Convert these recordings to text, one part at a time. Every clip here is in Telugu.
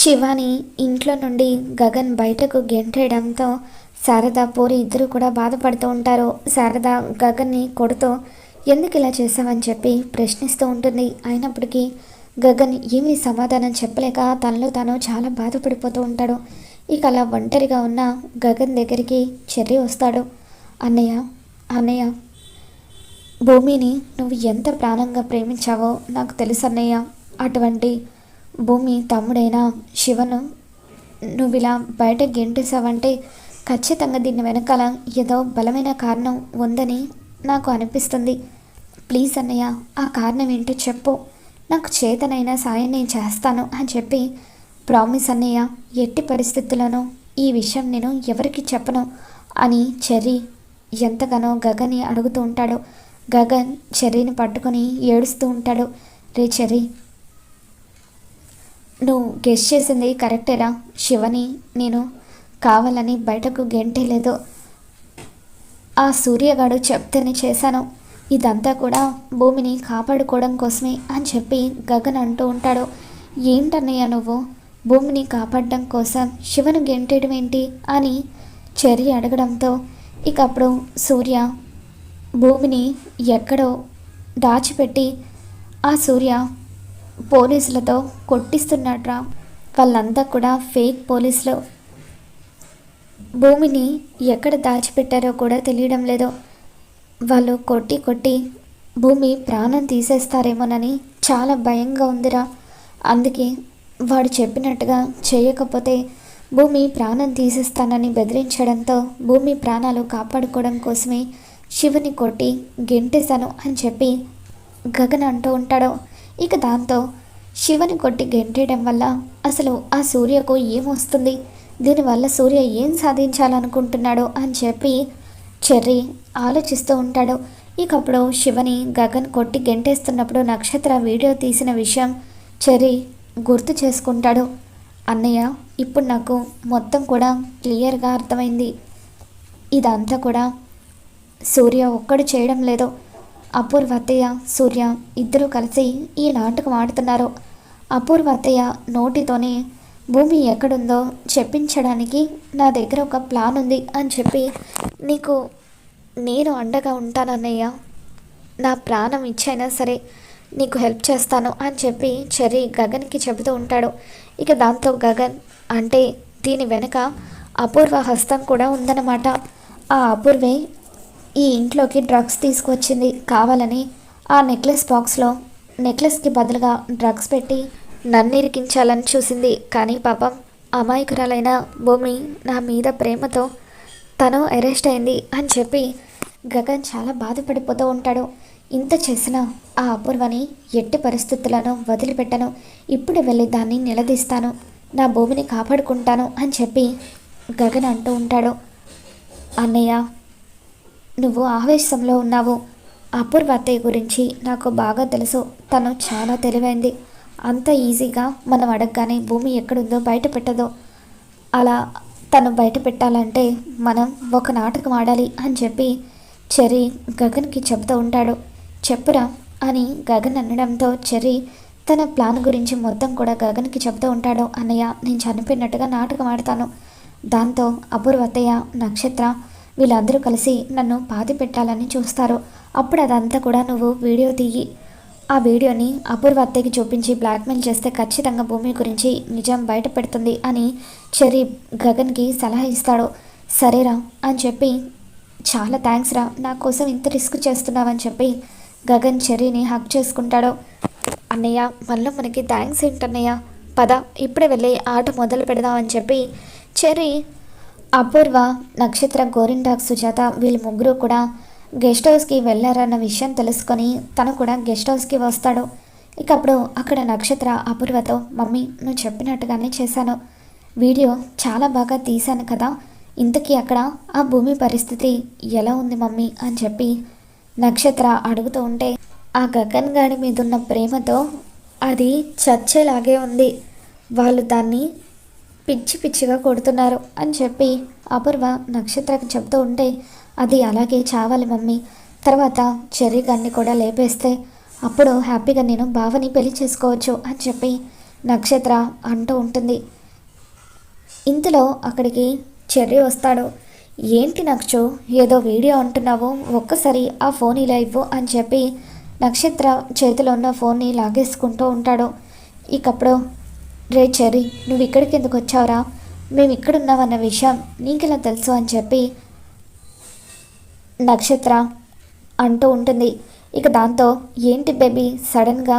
శివాని ఇంట్లో నుండి గగన్ బయటకు గెంటేయడంతో శారద పూరి ఇద్దరు కూడా బాధపడుతూ ఉంటారు. శారద గగన్ని కొడుతూ ఎందుకు ఇలా చేశావని చెప్పి ప్రశ్నిస్తూ ఉంటుంది. అయినప్పటికీ గగన్ ఏమీ సమాధానం చెప్పలేక తనలో తాను చాలా బాధపడిపోతూ ఉంటాడు. ఇక అలా ఒంటరిగా ఉన్న గగన్ దగ్గరికి చెర్రి వస్తాడు. అన్నయ్య అన్నయ్య భూమిని నువ్వు ఎంత ప్రాణంగా ప్రేమించావో నాకు తెలుసు అన్నయ్య. అటువంటి భూమి తమ్ముడైన శివను నువ్వు ఇలా బయట గెంటేసావంటే ఖచ్చితంగా దీని వెనకాల ఏదో బలమైన కారణం ఉందని నాకు అనిపిస్తుంది. ప్లీజ్ అన్నయ్య ఆ కారణం ఏంటో చెప్పు. నాకు చేతనైన సాయం నేను చేస్తాను అని చెప్పి ప్రామిస్ అన్నయ్య ఎట్టి పరిస్థితుల్లోనూ ఈ విషయం నేను ఎవరికి చెప్పను అని చెర్రీ ఎంతగానో గగన్ని అడుగుతూ ఉంటాడు. గగన్ చెర్రీని పట్టుకొని ఏడుస్తూ ఉంటాడు. రే చెర్రీ నువ్వు గెస్ట్ చేసింది కరెక్టేరా శివని నేను కావాలని బయటకు గెంటేలేదు ఆ సూర్యగాడు చెప్తేనే చేశాను. ఇదంతా కూడా భూమిని కాపాడుకోవడం కోసమే అని చెప్పి గగన్ అంటూ ఉంటాడు. ఏంటన్నయ్య నువ్వు? భూమిని కాపాడడం కోసం శివను గెంటేయడం ఏంటి అని చెర్రి అడగడంతో ఇక అప్పుడు సూర్య భూమిని ఎక్కడో దాచిపెట్టి ఆ సూర్య పోలీసులతో కొట్టిస్తున్నట్రా వాళ్ళంతా కూడా ఫేక్ పోలీసులు. భూమిని ఎక్కడ దాచిపెట్టారో కూడా తెలియడం లేదు. వాళ్ళు కొట్టి కొట్టి భూమి ప్రాణం తీసేస్తారేమోనని చాలా భయంగా ఉందిరా. అందుకే వాడు చెప్పినట్టుగా చేయకపోతే భూమి ప్రాణం తీసేస్తానని బెదిరించడంతో భూమి ప్రాణాలు కాపాడుకోవడం కోసమే శివుని కొట్టి గెంటేశాను అని చెప్పి గగన్ అంటూ ఉంటాడు. ఇక దాంతో శివని కొట్టి గెంటేయడం వల్ల అసలు ఆ సూర్యకు ఏమొస్తుంది దీనివల్ల సూర్య ఏం సాధించాలనుకుంటున్నాడో అని చెప్పి చెర్రీ ఆలోచిస్తూ ఉంటాడు. ఇకప్పుడు శివని గగన్ కొట్టి గెంటేస్తున్నప్పుడు నక్షత్ర వీడియో తీసిన విషయం చెర్రీ గుర్తు చేసుకుంటాడు. అన్నయ్య ఇప్పుడు నాకు మొత్తం కూడా క్లియర్గా అర్థమైంది. ఇదంతా కూడా సూర్య ఒక్కడు చేయడం లేదు. అపూర్వ అత్తయ్య సూర్య ఇద్దరూ కలిసి ఈ నాటకం ఆడుతున్నారు. అపూర్వ అత్తయ్య నోటితోనే భూమి ఎక్కడుందో చెప్పించడానికి నా దగ్గర ఒక ప్లాన్ ఉంది అని చెప్పి నీకు నేను అండగా ఉంటానన్నయ్య. నా ప్రాణం ఇచ్చైనా సరే నీకు హెల్ప్ చేస్తాను అని చెప్పి చెర్రీ గగన్కి చెబుతూ ఉంటాడు. ఇక దాంతో గగన్ అంటే దీని వెనక అపూర్వ హస్తం కూడా ఉందన్నమాట. ఆ అపూర్వే ఈ ఇంట్లోకి డ్రగ్స్ తీసుకొచ్చింది కావాలని ఆ నెక్లెస్ బాక్స్లో నెక్లెస్కి బదులుగా డ్రగ్స్ పెట్టి నన్ను ఇరికించాలని చూసింది. కానీ పాపం అమాయకురాలైన భూమి నా మీద ప్రేమతో తను అరెస్ట్ అయింది అని చెప్పి గగన్ చాలా బాధపడిపోతూ ఉంటాడు. ఇంత చేసిన ఆ అపూర్వని ఎట్టి పరిస్థితులను వదిలిపెట్టను. ఇప్పుడు వెళ్ళి దాన్ని నిలదీస్తాను. నా భూమిని కాపాడుకుంటాను అని చెప్పి గగన్ అంటూ ఉంటాడు. అన్నయ్య నువ్వు ఆవేశంలో ఉన్నావు. అపూర్వ అత్తయ్య గురించి నాకు బాగా తెలుసు. తను చాలా తెలివైంది. అంత ఈజీగా మనం అడగగానే భూమి ఎక్కడుందో బయట పెట్టదో అలా తను బయట పెట్టాలంటే మనం ఒక నాటకం ఆడాలి అని చెప్పి చెర్రీ గగన్కి చెబుతూ ఉంటాడు. చెప్పురా అని గగన్ అనడంతో చెర్రీ తన ప్లాన్ గురించి మొత్తం కూడా గగన్కి చెబుతూ ఉంటాడు. అన్నయ్య నేను చనిపోయినట్టుగా నాటకం ఆడతాను. దాంతో అపూర్వతయ్య నక్షత్ర వీళ్ళందరూ కలిసి నన్ను పాతి పెట్టాలని చూస్తారు. అప్పుడు అదంతా కూడా నువ్వు వీడియో తీయి. ఆ వీడియోని అపూర్వ అత్తయ్యకి చూపించి బ్లాక్మెయిల్ చేస్తే ఖచ్చితంగా భూమి గురించి నిజం బయట పెడుతుంది అని చెర్రీ గగన్కి సలహా ఇస్తాడు. సరేరా అని చెప్పి చాలా థ్యాంక్స్ రా నా కోసం ఇంత రిస్క్ చేస్తున్నావని చెప్పి గగన్ చెర్రీని హక్ చేసుకుంటాడు. అన్నయ్య మళ్ళీ మనకి థ్యాంక్స్ ఏంటన్నయ్య? పద ఇప్పుడే వెళ్ళి ఆట మొదలు పెడదామని చెప్పి చెర్రీ అపూర్వ నక్షత్ర గోరింటాక్ సుజాత వీళ్ళు ముగ్గురు కూడా గెస్ట్ హౌస్కి వెళ్ళారన్న విషయం తెలుసుకొని తను కూడా గెస్ట్ హౌస్కి వస్తాడు. ఇక అప్పుడు అక్కడ నక్షత్ర అపూర్వతో మమ్మీ నువ్వు చెప్పినట్టుగానే చేశాను. వీడియో చాలా బాగా తీశాను కదా. ఇంతకీ అక్కడ ఆ భూమి పరిస్థితి ఎలా ఉంది మమ్మీ? అని చెప్పి నక్షత్ర అడుగుతూ ఉంటే ఆ గగన్ గాడి మీద ఉన్న ప్రేమతో అది చచ్చేలాగే ఉంది. వాళ్ళు దాన్ని పిచ్చి పిచ్చిగా కొడుతున్నారు అని చెప్పి అపూర్వ నక్షత్రకి చెప్తూ ఉంటే అది అలాగే చావాలి మమ్మీ. తర్వాత చెర్రీ గన్ని కూడా లేపేస్తే అప్పుడు హ్యాపీగా నేను బావని పెళ్ళి చేసుకోవచ్చు అని చెప్పి నక్షత్ర అంటూ ఉంటుంది. ఇంతలో అక్కడికి చెర్రీ వస్తాడు. ఏంటి నక్షు ఏదో వీడియో అంటున్నావు? ఒక్కసారి ఆ ఫోన్ ఇలా ఇవ్వు అని చెప్పి నక్షత్ర చేతిలో ఉన్న ఫోన్ని లాగేసుకుంటూ ఉంటాడు. ఇకప్పుడు రే చెర్రీ నువ్వు ఇక్కడికి ఎందుకు వచ్చావురా? మేము ఇక్కడున్నామన్న విషయం నీకెలా తెలుసు అని చెప్పి నక్షత్ర అంటూ ఉంటుంది. ఇక దాంతో ఏంటి బేబీ సడన్గా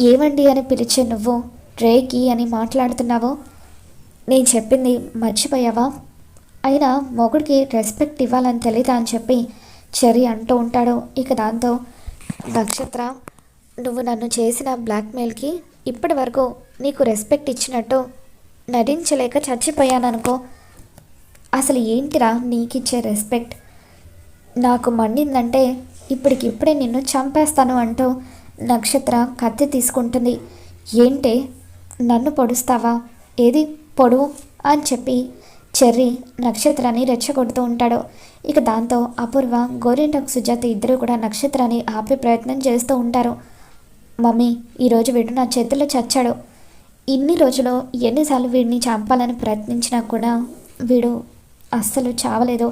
ఏమండి అని పిలిచే నువ్వు రేకి అని మాట్లాడుతున్నావు? నేను చెప్పింది మర్చిపోయావా? అయినా మొగుడికి రెస్పెక్ట్ ఇవ్వాలని తెలీదా అని చెప్పి చెరి అంటూ ఉంటాడు. ఇక దాంతో నక్షత్ర నువ్వు నన్ను చేసిన బ్లాక్మెయిల్కి ఇప్పటి వరకు నీకు రెస్పెక్ట్ ఇచ్చినట్టు నటించలేక చచ్చిపోయాననుకో అసలు ఏంటిరా నీకిచ్చే రెస్పెక్ట్ నాకు మండిందంటే ఇప్పటికిప్పుడే నిన్ను చంపేస్తాను అంటూ నక్షత్ర కత్తి తీసుకుంటుంది. ఏంటే నన్ను పొడుస్తావా? ఏది? పొడువు అని చెప్పి చెర్రీ నక్షత్రాన్ని రెచ్చగొడుతూ ఉంటాడు. ఇక దాంతో అపూర్వ గోరింటకు సుజాత ఇద్దరు కూడా నక్షత్రాన్ని ఆపే ప్రయత్నం చేస్తూ ఉంటారు. మమ్మీ ఈరోజు వీడు నా చేతిలో చచ్చాడు. ఇన్ని రోజులు ఎన్నిసార్లు వీడిని చంపాలని ప్రయత్నించినా కూడా వీడు అస్సలు చావలేదు.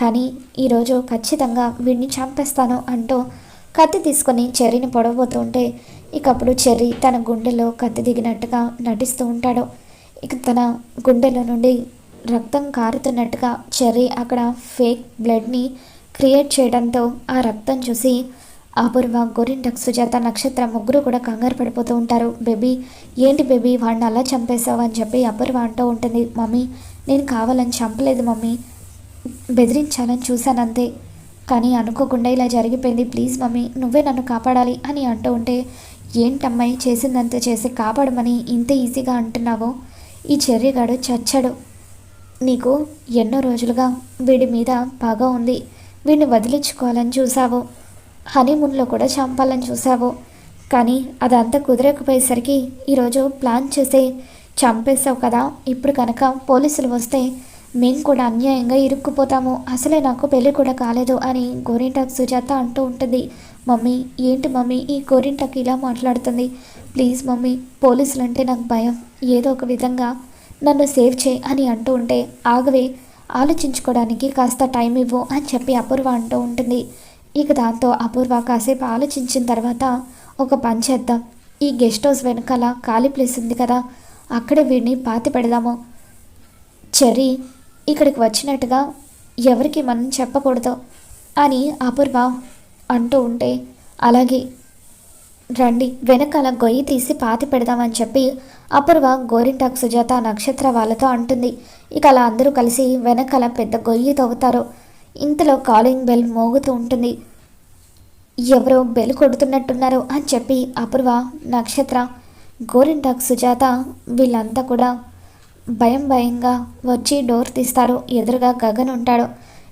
కానీ ఈరోజు ఖచ్చితంగా వీడిని చంపేస్తాను అంటూ కత్తి తీసుకొని చెర్రీని పొడవబోతూ ఉంటే ఇక అప్పుడు చెర్రీ తన గుండెలో కత్తి దిగినట్టుగా నటిస్తూ ఉంటాడు. ఇక తన గుండెలో నుండి రక్తం కారుతున్నట్టుగా చెర్రీ అక్కడ ఫేక్ బ్లడ్ని క్రియేట్ చేయడంతో ఆ రక్తం చూసి అపూర్వ గోరింటక్ సుజాత నక్షత్ర ముగ్గురు కూడా కంగారు పడిపోతూ ఉంటారు. బేబీ ఏంటి బేబీ వాడిని అలా చంపేశావు? అని చెప్పి అపూర్వ అంటూ ఉంటుంది. మమ్మీ నేను కావాలని చంపలేదు మమ్మీ. బెదిరించాలని చూశాను అంతే. కానీ అనుకోకుండా ఇలా జరిగిపోయింది. ప్లీజ్ మమ్మీ నువ్వే నన్ను కాపాడాలి అని అంటూ ఉంటే ఏంటమ్మాయి చేసిందంత చేసి కాపాడమని ఇంత ఈజీగా అంటున్నావో? ఈ చెర్రిగాడు చచ్చాడు. నీకు ఎన్నో రోజులుగా వీడి మీద బాగా ఉంది. వీడిని వదిలించుకోవాలని చూసావు హనీమూన్లో కూడా చంపాలని చూసావు కానీ అదంతా కుదరకపోయేసరికి ఈరోజు ప్లాన్ చేసి చంపేశావు కదా. ఇప్పుడు కనుక పోలీసులు వస్తే మేము కూడా అన్యాయంగా ఇరుక్కుపోతాము. అసలే నాకు పెళ్ళి కూడా కాలేదు అని గోరింటాకు సుజాత అంటూ ఉంటుంది. మమ్మీ ఏంటి మమ్మీ ఈ గోరింటాకు ఇలా మాట్లాడుతుంది? ప్లీజ్ మమ్మీ పోలీసులు అంటే నాకు భయం. ఏదో ఒక విధంగా నన్ను సేవ్ చేయి అని అంటూ ఉంటే ఆగవే ఆలోచించుకోవడానికి కాస్త టైం ఇవ్వు అని చెప్పి అపూర్వ అంటూ ఉంటుంది. ఇక దాంతో అపూర్వ కాసేపు ఆలోచించిన తర్వాత ఒక పని చేద్దాం. ఈ గెస్ట్ హౌస్ వెనకాల ఖాళీ ప్లేస్ ఉంది కదా అక్కడే వీడిని పాతి పెడదాము. చెర్రీ ఇక్కడికి వచ్చినట్టుగా ఎవరికి మనం చెప్పకూడదు అని అపూర్వ అంటూ ఉంటే అలాగే రండి వెనకాల గొయ్యి తీసి పాతి పెడదామని చెప్పి అపూర్వ గోరింటాకు సుజాత నక్షత్ర వాళ్ళతో అంటుంది. ఇక అలా అందరూ కలిసి వెనకాల పెద్ద గొయ్యి తవ్వుతారు. ఇంతలో కాలింగ్ బెల్ మోగుతూ ఉంటుంది. ఎవరో బెల్ కొడుతున్నట్టున్నారు అని చెప్పి అపూర్వ నక్షత్ర గోరింటాక్ సుజాత వీళ్ళంతా కూడా భయం భయంగా వచ్చి డోర్ తీస్తారు. ఎదురుగా గగన్ ఉంటాడు.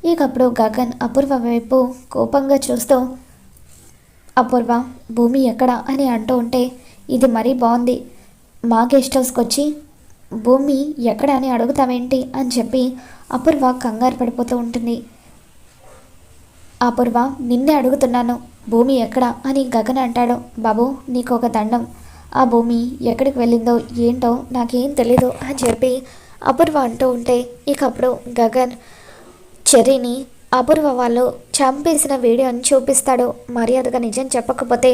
ఇకప్పుడు గగన్ అపూర్వ వైపు కోపంగా చూస్తూ అపూర్వ భూమి ఎక్కడ? అని అంటూ ఉంటే ఇది మరీ బాగుంది. మా గెస్ట్ హౌస్కి వచ్చి భూమి ఎక్కడ? అని అడుగుతావేంటి? అని చెప్పి అపూర్వ కంగారు పడిపోతూ ఉంటుంది. అపూర్వ నిన్నే అడుగుతున్నాను భూమి ఎక్కడ అని గగన్ అంటాడు. బాబు నీకు ఒక దండం. ఆ భూమి ఎక్కడికి వెళ్ళిందో ఏంటో నాకేం తెలీదు అని చెప్పి అపూర్వ అంటూ ఉంటే ఇక అప్పుడు గగన్ చెర్రీని అపూర్వ వాళ్ళు చంపేసిన వీడియోని చూపిస్తాడు. మర్యాదగా నిజం చెప్పకపోతే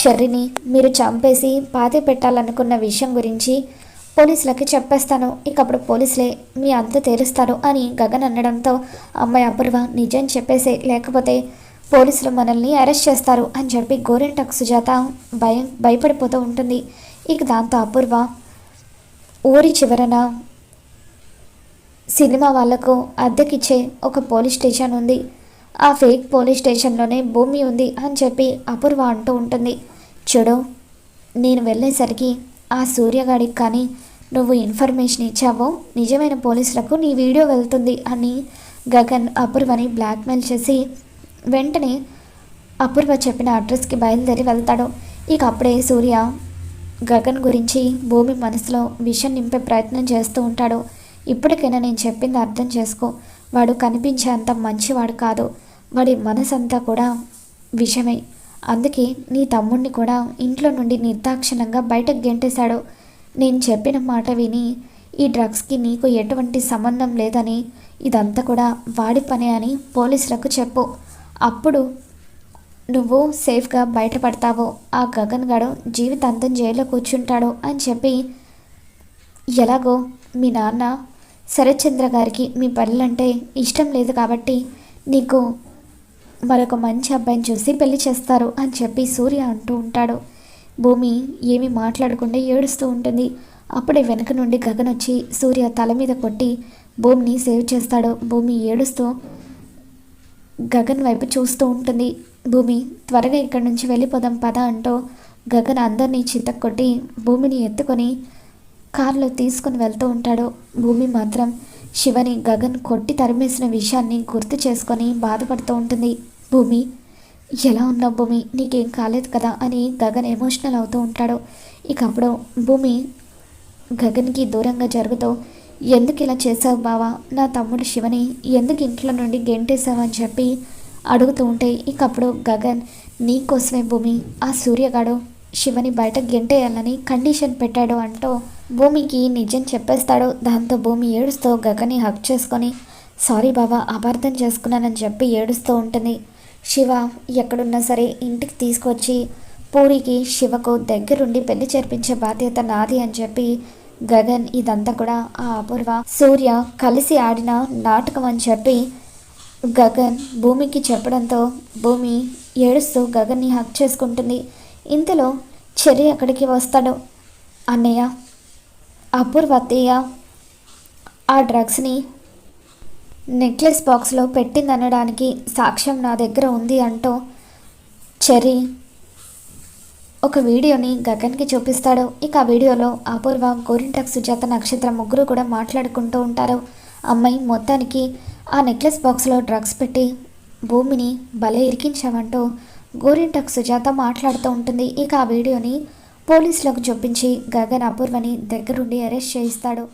చెర్రీని మీరు చంపేసి పాతి పెట్టాలనుకున్న విషయం గురించి పోలీసులకి చెప్పేస్తాను. ఇక అప్పుడు పోలీసులే మీ అంత తేలుస్తారు అని గగన్ అనడంతో అమ్మాయి అపూర్వ నిజం చెప్పేసే లేకపోతే పోలీసులు మనల్ని అరెస్ట్ చేస్తారు అని చెప్పి గోరింటకు సుజాత భయం భయపడిపోతూ ఉంటుంది. ఇక దాంతో అపూర్వ ఊరి చివరన సినిమా వాళ్ళకు అద్దెకిచ్చే ఒక పోలీస్ స్టేషన్ ఉంది. ఆ ఫేక్ పోలీస్ స్టేషన్లోనే భూమి ఉంది అని చెప్పి అపూర్వ అంటూ ఉంటుంది. చూడు నేను వెళ్ళేసరికి ఆ సూర్యగాడికి కానీ నువ్వు ఇన్ఫర్మేషన్ ఇచ్చావో నిజమైన పోలీసులకు నీ వీడియో వెళ్తుంది అని గగన్ అపూర్వని బ్లాక్మెయిల్ చేసి వెంటనే అపూర్వ చెప్పిన అడ్రస్కి బయలుదేరి వెళ్తాడు. ఇక అప్పుడే సూర్య గగన్ గురించి భూమి మనసులో విషయం నింపే ప్రయత్నం చేస్తూ ఉంటాడు. ఇప్పటికైనా నేను చెప్పింది అర్థం చేసుకో. వాడు కనిపించేంత మంచివాడు కాదు. వాడి మనసంతా కూడా విషమే. అందుకే నీ తమ్ముడిని కూడా ఇంట్లో నుండి నిర్దాక్షిణంగా బయటకు గెంటేశాడు. నేను చెప్పిన మాట విని ఈ డ్రగ్స్కి నీకు ఎటువంటి సంబంధం లేదని ఇదంతా కూడా వాడి పనే అని పోలీసులకు చెప్పు. అప్పుడు నువ్వు సేఫ్గా బయటపడతావు ఆ గగన్ గడు జీవితాంతం జైల్లో కూర్చుంటాడు అని చెప్పి ఎలాగో మీ నాన్న శరత్చంద్ర గారికి మీ పనులంటే ఇష్టం లేదు కాబట్టి నీకు మరొక మంచి అబ్బాయిని చూసి పెళ్ళి చేస్తారు అని చెప్పి సూర్య అంటూ ఉంటాడు. భూమి ఏమీ మాట్లాడకుండా ఏడుస్తూ ఉంటుంది. అప్పుడే వెనక నుండి గగన్ వచ్చి సూర్య తల మీద కొట్టి భూమిని సేవ్ చేస్తాడు. భూమి ఏడుస్తూ గగన్ వైపు చూస్తూ ఉంటుంది. భూమి త్వరగా ఇక్కడి నుంచి వెళ్ళిపోదాం పద అంటూ గగన్ అందరినీ చితక్కొట్టి భూమిని ఎత్తుకొని కారులో తీసుకుని వెళ్తూ ఉంటాడు. భూమి మాత్రం శివని గగన్ కొట్టి తరిమేసిన విషయాన్ని గుర్తు చేసుకొని బాధపడుతూ ఉంటుంది. భూమి ఎలా ఉన్నావు భూమి? నీకేం కాలేదు కదా అని గగన్ ఎమోషనల్ అవుతూ ఉంటాడు. ఇక అప్పుడు భూమి గగన్కి దూరంగా జరుగుతూ ఎందుకు ఇలా చేసావు బావా? నా తమ్ముడు శివని ఎందుకు ఇంట్లో నుండి గెంటేశావు? అని చెప్పి అడుగుతూ ఉంటే ఇక అప్పుడు గగన్ నీకోసమే భూమి. ఆ సూర్యగాడు శివని బయట గెంటేయాలని కండిషన్ పెట్టాడు అంటూ భూమికి నిజం చెప్పేస్తాడు. దాంతో భూమి ఏడుస్తూ గగని హక్ చేసుకొని సారీ బాబా అపార్థం చేసుకున్నానని చెప్పి ఏడుస్తూ ఉంటుంది. శివ ఎక్కడున్నా సరే ఇంటికి తీసుకొచ్చి పూరికి శివకు దగ్గరుండి పెళ్ళి చేర్పించే బాధ్యత నాది అని చెప్పి గగన్ ఇదంతా కూడా ఆ అపూర్వ సూర్య కలిసి ఆడిన నాటకం అని చెప్పి గగన్ భూమికి చెప్పడంతో భూమి ఏడుస్తూ గగన్ని హక్ చేసుకుంటుంది. ఇంతలో చెరి అక్కడికి వస్తాడు. అన్నయ్య అపూర్వ అత్తయ్య ఆ డ్రగ్స్ని నెక్లెస్ బాక్స్లో పెట్టిందనడానికి సాక్ష్యం నా దగ్గర ఉంది అంటూ చెర్రీ ఒక వీడియోని గగన్కి చూపిస్తాడు. ఇక ఆ వీడియోలో అపూర్వ గోరింటక్ సుజాత నక్షత్రం ముగ్గురు కూడా మాట్లాడుకుంటూ ఉంటారు. అమ్మాయి మొత్తానికి ఆ నెక్లెస్ బాక్స్లో డ్రగ్స్ పెట్టి భూమిని భలే ఇరికించామంటూ గోరింటక్ సుజాత మాట్లాడుతూ ఉంటుంది. ఇక ఆ వీడియోని పోలీసులకు చూపించి గగన్ అపూర్వని దగ్గరుండి అరెస్ట్ చేయిస్తాడు.